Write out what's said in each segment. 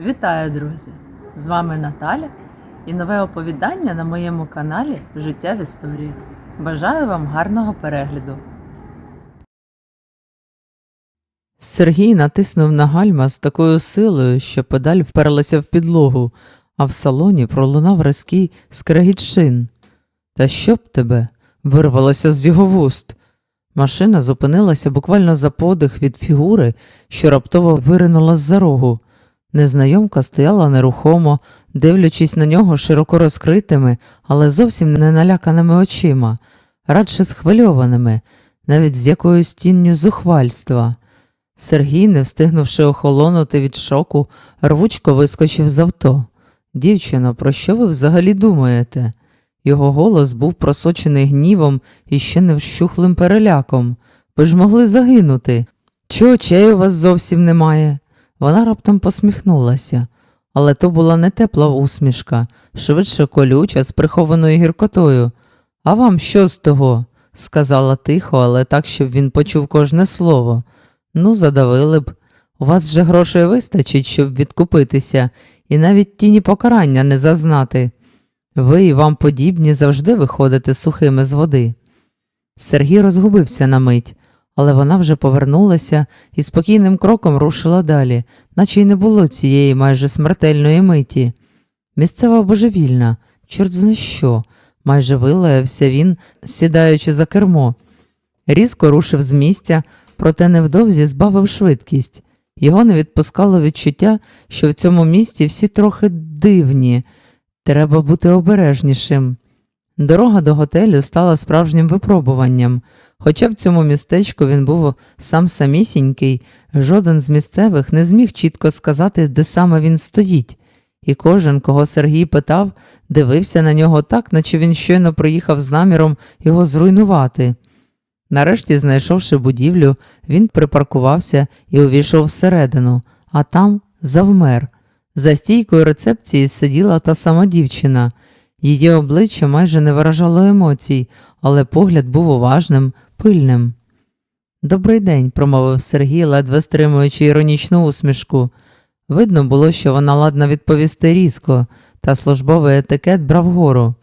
Вітаю, друзі! З вами Наталя і нове оповідання на моєму каналі Життя в історії. Бажаю вам гарного перегляду. Сергій натиснув на гальма з такою силою, що педаль вперлася в підлогу, а в салоні пролунав різкий скрегіт шин. Та щоб тебе вирвалося з його вуст. Машина зупинилася буквально за подих від фігури, що раптово виринула з-за рогу. Незнайомка стояла нерухомо, дивлячись на нього широко розкритими, але зовсім не наляканими очима, радше схвильованими, навіть з якоюсь тінню зухвальства. Сергій, не встигнувши охолонути від шоку, рвучко вискочив з авто. Дівчино, про що ви взагалі думаєте? Його голос був просочений гнівом і ще не вщухлим переляком. Ви ж могли загинути. Чи очей у вас зовсім немає? Вона раптом посміхнулася, але то була не тепла усмішка, швидше колюча з прихованою гіркотою. А вам що з того? сказала тихо, але так, щоб він почув кожне слово. Ну, задавили б. У вас же грошей вистачить, щоб відкупитися, і навіть тіні покарання не зазнати. Ви і вам подібні завжди виходите сухими з води. Сергій розгубився на мить, але вона вже повернулася і спокійним кроком рушила далі, наче й не було цієї майже смертельної миті. Місцева божевільна, чорт зна що, майже вилаявся він, сідаючи за кермо. Різко рушив з місця, проте невдовзі збавив швидкість. Його не відпускало відчуття, що в цьому місті всі трохи дивні. Треба бути обережнішим. Дорога до готелю стала справжнім випробуванням. Хоча в цьому містечку він був сам самісінький, жоден з місцевих не зміг чітко сказати, де саме він стоїть, і кожен, кого Сергій питав, дивився на нього так, наче він щойно приїхав з наміром його зруйнувати. Нарешті, знайшовши будівлю, він припаркувався і увійшов всередину, а там завмер. За стійкою рецепції сиділа та сама дівчина. Її обличчя майже не виражало емоцій, але погляд був уважним, пильним. Добрий день, промовив Сергій, ледве стримуючи іронічну усмішку. Видно було, що вона ладна відповісти різко, та службовий етикет брав гору.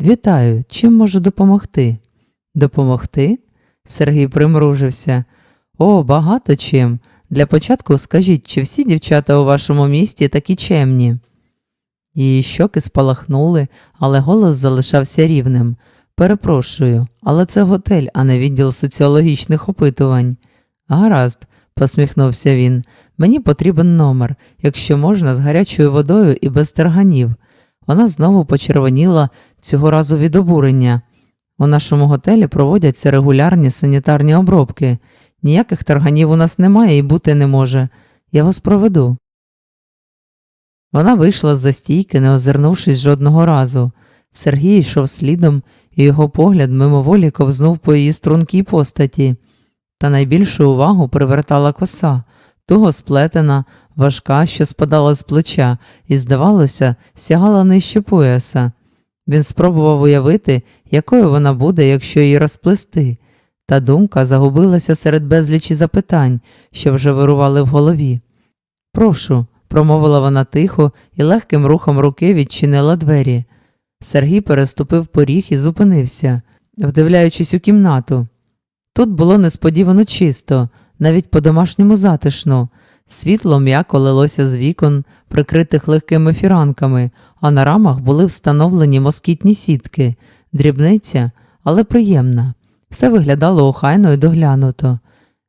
Вітаю, чим можу допомогти? Допомогти? Сергій примружився. О, багато чим. Для початку скажіть, чи всі дівчата у вашому місті такі чемні? Її щоки спалахнули, але голос залишався рівним. Перепрошую, але це готель, а не відділ соціологічних опитувань. Гаразд, посміхнувся він. Мені потрібен номер, якщо можна, з гарячою водою і без тарганів. Вона знову почервоніла цього разу від обурення. У нашому готелі проводяться регулярні санітарні обробки. Ніяких тарганів у нас немає і бути не може. Я вас проведу. Вона вийшла з за стійки, не озирнувшись жодного разу. Сергій йшов слідом, його погляд мимоволі ковзнув по її стрункій постаті. Та найбільшу увагу привертала коса, туго сплетена, важка, що спадала з плеча, і, здавалося, сягала нижче пояса. Він спробував уявити, якою вона буде, якщо її розплести, та думка загубилася серед безлічі запитань, що вже вирували в голові. Прошу, промовила вона тихо і легким рухом руки відчинила двері. Сергій переступив поріг і зупинився, вдивляючись у кімнату. Тут було несподівано чисто, навіть по-домашньому затишно. Світло м'яко лилося з вікон, прикритих легкими фіранками, а на рамах були встановлені москітні сітки, дрібниця, але приємна. Все виглядало охайно і доглянуто.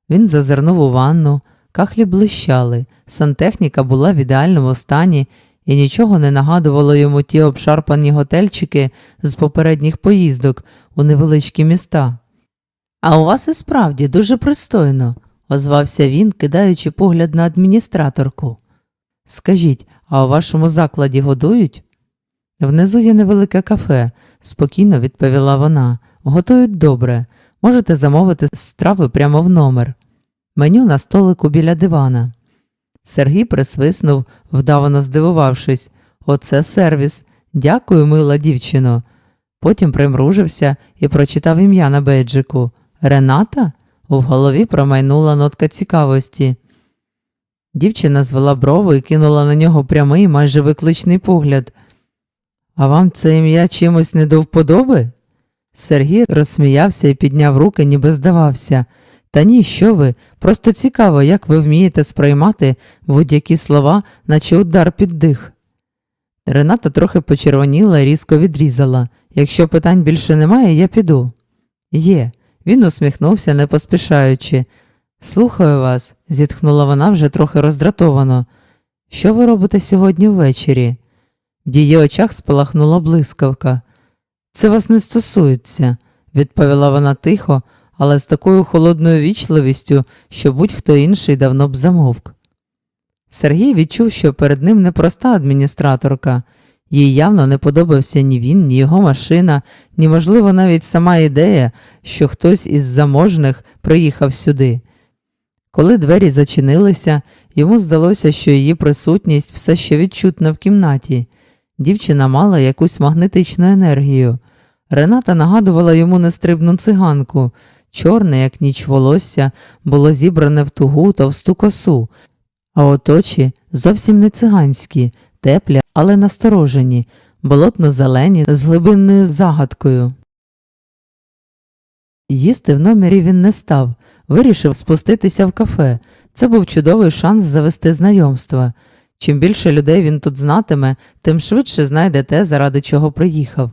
Він зазирнув у ванну, кахлі блищали, сантехніка була в ідеальному стані, і нічого не нагадувало йому ті обшарпані готельчики з попередніх поїздок у невеличкі міста. А у вас і справді дуже пристойно, озвався він, кидаючи погляд на адміністраторку. Скажіть, а у вашому закладі годують? Внизу є невелике кафе, спокійно відповіла вона. Готують добре. Можете замовити страви прямо в номер. Меню на столику біля дивана. Сергій присвиснув, вдавано здивувавшись. Оце сервіс. Дякую, мила дівчино. Потім примружився і прочитав ім'я на бейджику. Рената? У голові промайнула нотка цікавості. Дівчина звела брови і кинула на нього прямий, майже викличний погляд. А вам це ім'я чимось не до вподоби? Сергій розсміявся і підняв руки, ніби здавався. Та ні, що ви, просто цікаво, як ви вмієте сприймати будь-які слова, наче удар під дих. Рената трохи почервоніла і різко відрізала. Якщо питань більше немає, я піду. Є. Він усміхнувся, не поспішаючи. Слухаю вас, зітхнула вона вже трохи роздратовано. Що ви робите сьогодні ввечері? В її очах спалахнула блискавка. Це вас не стосується, відповіла вона тихо, але з такою холодною вічливістю, що будь-хто інший давно б замовк. Сергій відчув, що перед ним непроста адміністраторка. Їй явно не подобався ні він, ні його машина, ні, можливо, навіть сама ідея, що хтось із заможних приїхав сюди. Коли двері зачинилися, йому здалося, що її присутність все ще відчутна в кімнаті. Дівчина мала якусь магнетичну енергію. Рената нагадувала йому нестрибну циганку. Чорне, як ніч волосся, було зібране в тугу товсту косу, а от очі зовсім не циганські, теплі, але насторожені, болотно-зелені з глибинною загадкою. Їсти в номері він не став, вирішив спуститися в кафе. Це був чудовий шанс завести знайомства. Чим більше людей він тут знатиме, тим швидше знайде те, заради чого приїхав.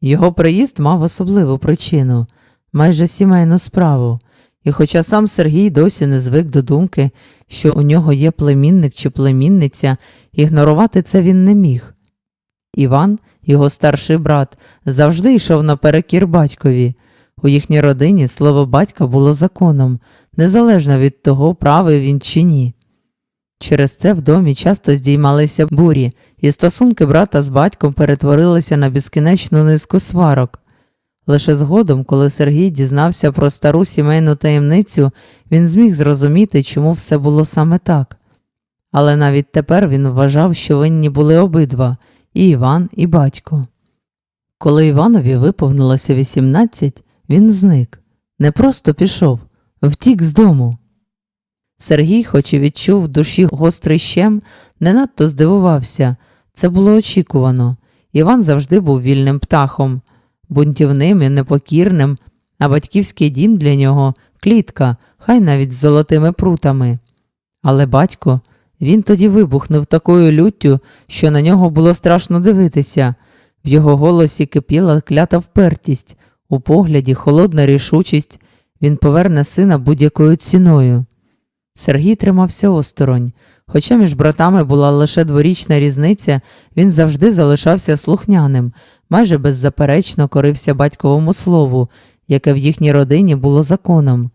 Його приїзд мав особливу причину майже сімейну справу, і хоча сам Сергій досі не звик до думки, що у нього є племінник чи племінниця, ігнорувати це він не міг. Іван, його старший брат, завжди йшов наперекір батькові. У їхній родині слово батька було законом, незалежно від того, правий він чи ні. Через це в домі часто здіймалися бурі, і стосунки брата з батьком перетворилися на безкінечну низку сварок. Лише згодом, коли Сергій дізнався про стару сімейну таємницю, він зміг зрозуміти, чому все було саме так. Але навіть тепер він вважав, що винні були обидва і Іван, і батько. Коли Іванові виповнилося 18, він зник, не просто пішов, втік з дому. Сергій, хоч і відчув в душі гострий щем, не надто здивувався це було очікувано. Іван завжди був вільним птахом, бунтівним і непокірним, а батьківський дім для нього клітка, хай навіть з золотими прутами. Але батько, він тоді вибухнув такою люттю, що на нього було страшно дивитися. В його голосі кипіла клята впертість, у погляді холодна рішучість, він поверне сина будь-якою ціною. Сергій тримався осторонь. Хоча між братами була лише дворічна різниця, він завжди залишався слухняним, майже беззаперечно корився батьковому слову, яке в їхній родині було законом.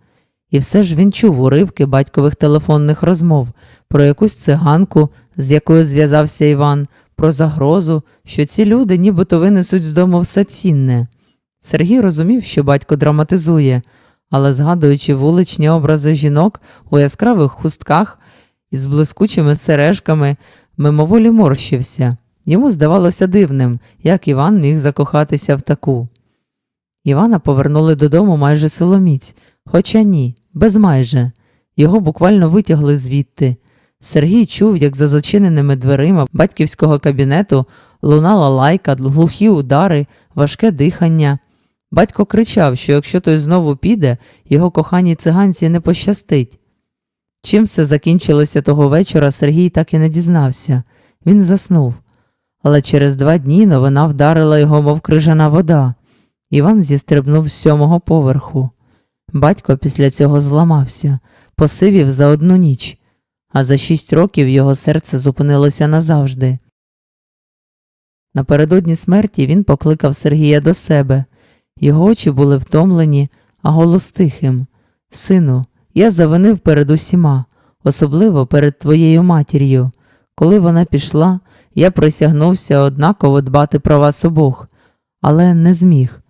І все ж він чув уривки батькових телефонних розмов про якусь циганку, з якою зв'язався Іван, про загрозу, що ці люди нібито винесуть з дому все цінне. Сергій розумів, що батько драматизує, але, згадуючи вуличні образи жінок у яскравих хустках із блискучими сережками, мимоволі морщився. Йому здавалося дивним, як Іван міг закохатися в таку. Івана повернули додому майже силоміць, хоча ні, без майже. Його буквально витягли звідти. Сергій чув, як за зачиненими дверима батьківського кабінету лунала лайка, глухі удари, важке дихання. Батько кричав, що якщо той знову піде, його коханій циганці не пощастить. Чим все закінчилося того вечора, Сергій так і не дізнався. Він заснув. Але через два дні новина вдарила його, мов крижана вода. Іван зістрибнув з сьомого поверху. Батько після цього зламався, посивів за одну ніч, а за шість років його серце зупинилося назавжди. Напередодні смерті він покликав Сергія до себе. Його очі були втомлені, а голос тихим. Сину, я завинив перед усіма, особливо перед твоєю матір'ю. Коли вона пішла, я присягнувся однаково дбати про вас обох, але не зміг.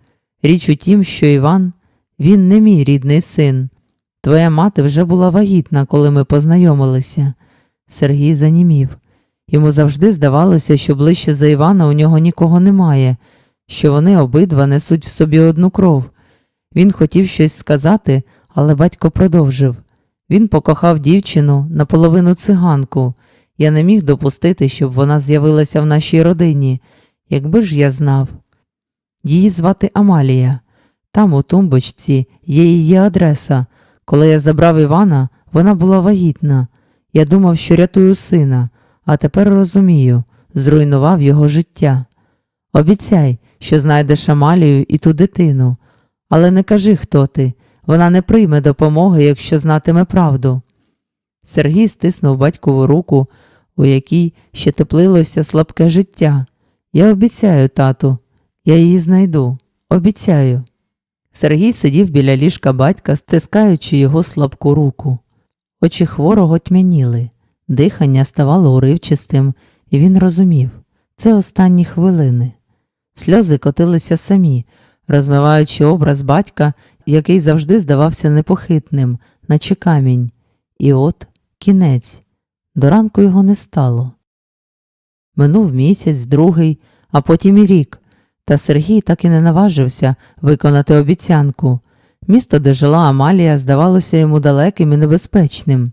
Річ у тім, що Іван, він не мій рідний син. Твоя мати вже була вагітна, коли ми познайомилися. Сергій занімів. Йому завжди здавалося, що ближче за Івана у нього нікого немає, що вони обидва несуть в собі одну кров. Він хотів щось сказати, але батько продовжив Він покохав дівчину наполовину циганку. Я не міг допустити, щоб вона з'явилася в нашій родині, якби ж я знав. Її звати Амалія. Там, у тумбочці, є її адреса. Коли я забрав Івана, вона була вагітна. Я думав, що рятую сина, а тепер розумію, зруйнував його життя. Обіцяй, що знайдеш Амалію і ту дитину, але не кажи, хто ти. Вона не прийме допомоги, якщо знатиме правду. Сергій стиснув батькову руку, у якій ще теплилося слабке життя. Я обіцяю, тату, я її знайду. Обіцяю. Сергій сидів біля ліжка батька, стискаючи його слабку руку. Очі хворого тьмяніли, дихання ставало уривчистим, і він розумів це останні хвилини. Сльози котилися самі, розмиваючи образ батька, який завжди здавався непохитним, наче камінь. І от кінець. До ранку його не стало. Минув місяць, другий, а потім і рік, та Сергій так і не наважився виконати обіцянку. Місто, де жила Амалія, здавалося йому далеким і небезпечним.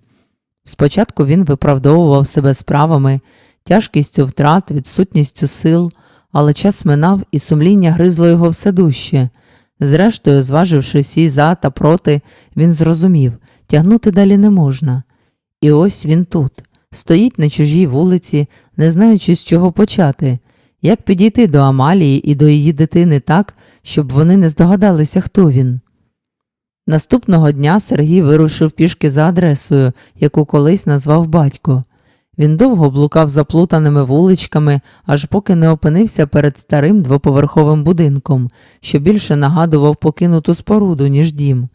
Спочатку він виправдовував себе справами, тяжкістю втрат, відсутністю сил, але час минав і сумління гризло його все дужче. Зрештою, зваживши всі за та проти, він зрозумів тягнути далі не можна. І ось він тут, стоїть на чужій вулиці, не знаючи, з чого почати, як підійти до Амалії і до її дитини так, щоб вони не здогадалися, хто він. Наступного дня Сергій вирушив пішки за адресою, яку колись назвав батько. Він довго блукав заплутаними вуличками, аж поки не опинився перед старим двоповерховим будинком, що більше нагадував покинуту споруду, ніж дім.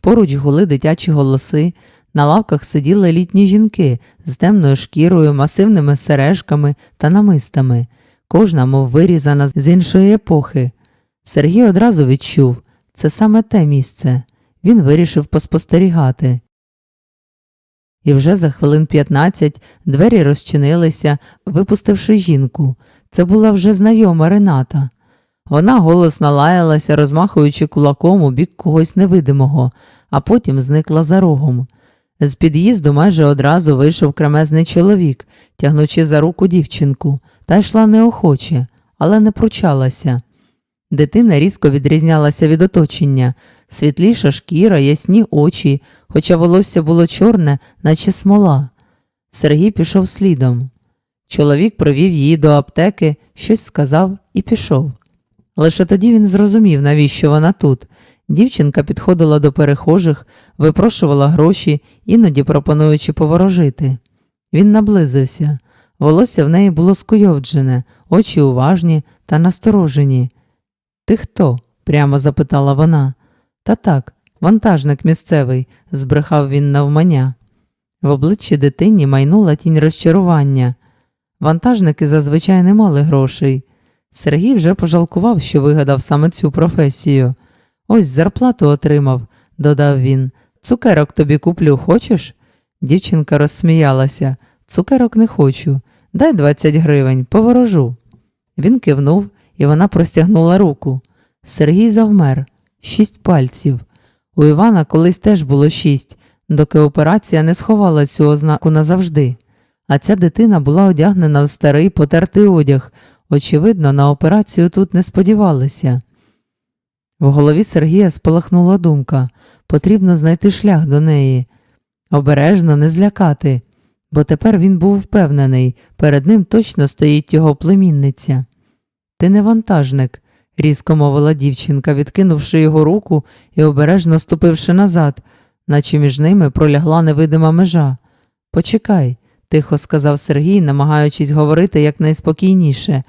Поруч гули дитячі голоси, на лавках сиділи літні жінки з темною шкірою, масивними сережками та намистами, кожна, мов вирізана з іншої епохи. Сергій одразу відчув це саме те місце. Він вирішив поспостерігати. І вже за хвилин 15 двері розчинилися, випустивши жінку. Це була вже знайома Рената. Вона голосно лаялася, розмахуючи кулаком у бік когось невидимого, а потім зникла за рогом. З під'їзду майже одразу вийшов кремезний чоловік, тягнучи за руку дівчинку, та йшла неохоче, але не пручалася. Дитина різко відрізнялася від оточення, світліша шкіра, ясні очі, хоча волосся було чорне, наче смола. Сергій пішов слідом. Чоловік провів її до аптеки, щось сказав і пішов. Лише тоді він зрозумів, навіщо вона тут. Дівчинка підходила до перехожих, випрошувала гроші, іноді пропонуючи поворожити. Він наблизився. Волосся в неї було скуйовджене, очі уважні та насторожені. Ти хто? прямо запитала вона. Та так, вантажник місцевий, збрехав він навмання. В обличчі дитині майнула тінь розчарування. Вантажники зазвичай не мали грошей. Сергій вже пожалкував, що вигадав саме цю професію. Ось зарплату отримав, додав він. Цукерок тобі куплю, хочеш? Дівчинка розсміялася. Цукерок не хочу. Дай 20 гривень, поворожу. Він кивнув, і вона простягнула руку. Сергій завмер шість пальців. У Івана колись теж було шість, доки операція не сховала цю ознаку назавжди. А ця дитина була одягнена в старий потертий одяг. Очевидно, на операцію тут не сподівалися. В голові Сергія спалахнула думка потрібно знайти шлях до неї. Обережно не злякати, бо тепер він був впевнений, перед ним точно стоїть його племінниця. Ти не вантажник, різко мовила дівчинка, відкинувши його руку і обережно ступивши назад, наче між ними пролягла невидима межа. Почекай, тихо сказав Сергій, намагаючись говорити якнайспокійніше.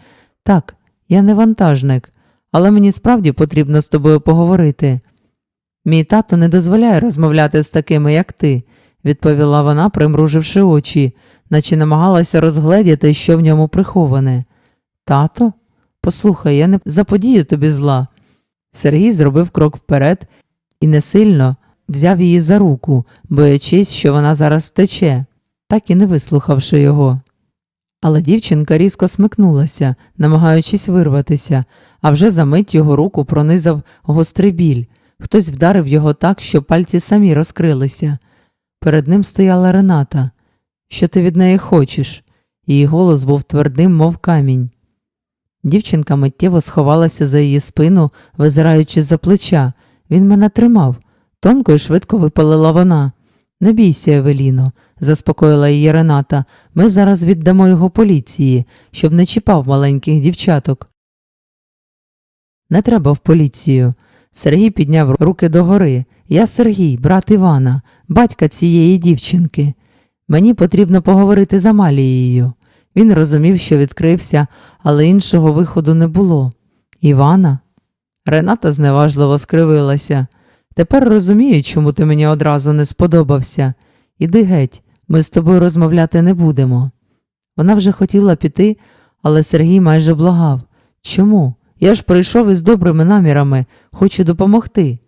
Так, я не вантажник, але мені справді потрібно з тобою поговорити. Мій тато не дозволяє розмовляти з такими, як ти, відповіла вона, примруживши очі, наче намагалася розгледіти, що в ньому приховане. Тато? Послухай, я не заподію тобі зла. Сергій зробив крок вперед і не сильно взяв її за руку, боячись, що вона зараз втече, так і не вислухавши його. Але дівчинка різко смикнулася, намагаючись вирватися, а вже за мить його руку пронизав гострий біль. Хтось вдарив його так, що пальці самі розкрилися. Перед ним стояла Рената. Що ти від неї хочеш? Її голос був твердим, мов камінь. Дівчинка миттєво сховалася за її спину, визираючи за плеча. Він мене тримав. Тонко і швидко випалила вона. Не бійся, Евеліно, заспокоїла її Рената. Ми зараз віддамо його поліції, щоб не чіпав маленьких дівчаток. Не треба в поліцію. Сергій підняв руки догори. Я Сергій, брат Івана, батька цієї дівчинки. Мені потрібно поговорити з Амалією. Він розумів, що відкрився, але іншого виходу не було. Івана? Рената зневажливо скривилася. Тепер розумію, чому ти мені одразу не сподобався. Іди геть, ми з тобою розмовляти не будемо. Вона вже хотіла піти, але Сергій майже благав. Чому? Я ж прийшов із добрими намірами, хочу допомогти.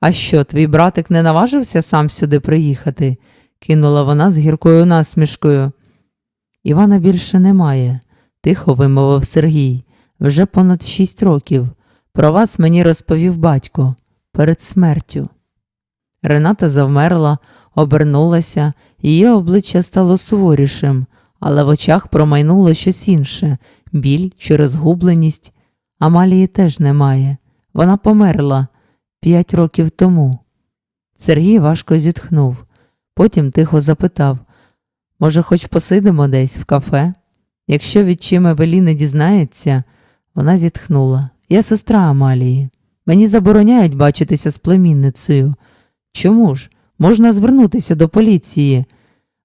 А що, твій братик не наважився сам сюди приїхати? кинула вона з гіркою насмішкою. Івана більше немає, тихо вимовив Сергій. Вже понад шість років. Про вас мені розповів батько перед смертю. Рената завмерла, обернулася, її обличчя стало суворішим, але в очах промайнуло щось інше біль чи розгубленість. Амалії теж немає. Вона померла п'ять років тому. Сергій важко зітхнув. Потім тихо запитав може, хоч посидимо десь в кафе? Якщо від чим Евелі не дізнається, вона зітхнула. Я сестра Амалії. Мені забороняють бачитися з племінницею. Чому ж? Можна звернутися до поліції.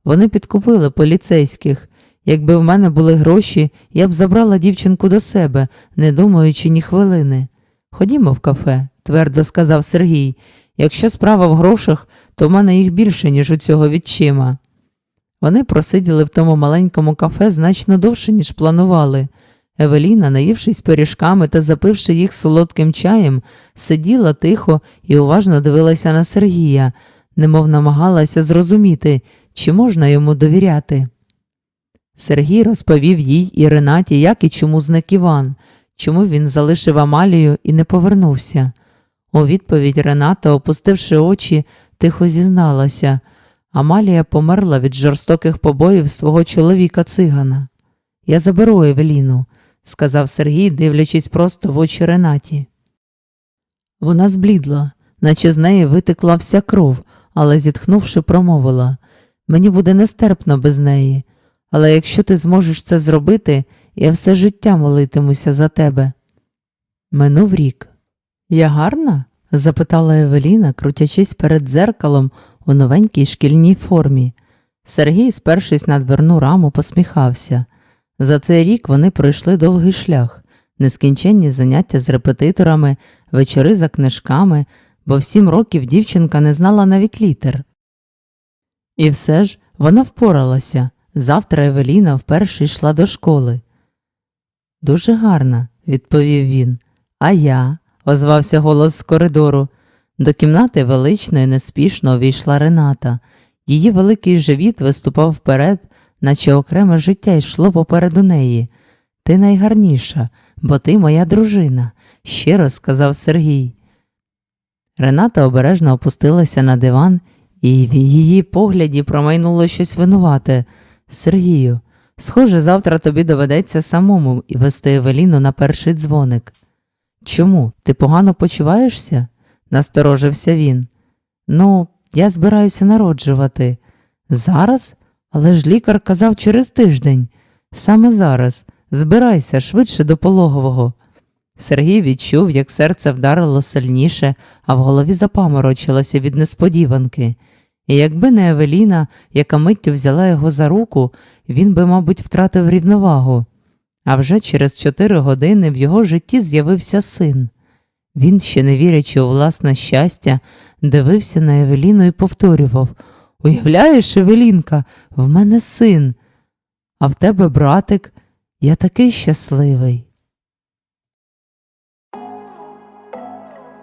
Вони підкупили поліцейських. Якби в мене були гроші, я б забрала дівчинку до себе, не думаючи ні хвилини. Ходімо в кафе, твердо сказав Сергій. Якщо справа в грошах, то в мене їх більше, ніж у цього відчима. Вони просиділи в тому маленькому кафе значно довше, ніж планували. Евеліна, наївшись пиріжками та запивши їх солодким чаєм, сиділа тихо і уважно дивилася на Сергія, немов намагалася зрозуміти, чи можна йому довіряти. Сергій розповів їй і Ренаті, як і чому зник Іван, чому він залишив Амалію і не повернувся. У відповідь Рената, опустивши очі, тихо зізналася. Амалія померла від жорстоких побоїв свого чоловіка цигана. Я заберу Евеліну, сказав Сергій, дивлячись просто в очі Ренаті. Вона зблідла, наче з неї витекла вся кров, але, зітхнувши, промовила мені буде нестерпно без неї, але якщо ти зможеш це зробити, я все життя молитимуся за тебе. Минув рік. Я гарна? запитала Евеліна, крутячись перед дзеркалом у новенькій шкільній формі. Сергій, спершись на дверну раму, посміхався. За цей рік вони пройшли довгий шлях, нескінченні заняття з репетиторами, вечори за книжками, бо в сім років дівчинка не знала навіть літер. І все ж вона впоралася. Завтра Евеліна вперше йшла до школи. Дуже гарна, відповів він. А я, озвався голос з коридору. До кімнати велично і неспішно увійшла Рената. Її великий живіт виступав вперед, наче окреме життя йшло попереду неї. Ти найгарніша, бо ти моя дружина, щиро сказав Сергій. Рената обережно опустилася на диван, і в її погляді промайнуло щось винувате. Сергію, схоже, завтра тобі доведеться самому вести Евеліну на перший дзвоник. Чому? Ти погано почуваєшся? насторожився він. Ну, я збираюся народжувати. Зараз? Але ж лікар казав через тиждень. Саме зараз. Збирайся швидше до пологового. Сергій відчув, як серце вдарило сильніше, а в голові запаморочилося від несподіванки. І якби не Евеліна, яка миттю взяла його за руку, він би, мабуть, втратив рівновагу. А вже через чотири години в його житті з'явився син. Він, ще не вірячи у власне щастя, дивився на Евеліну і повторював Уявляєш, Евелінка, в мене син, а в тебе братик, я такий щасливий.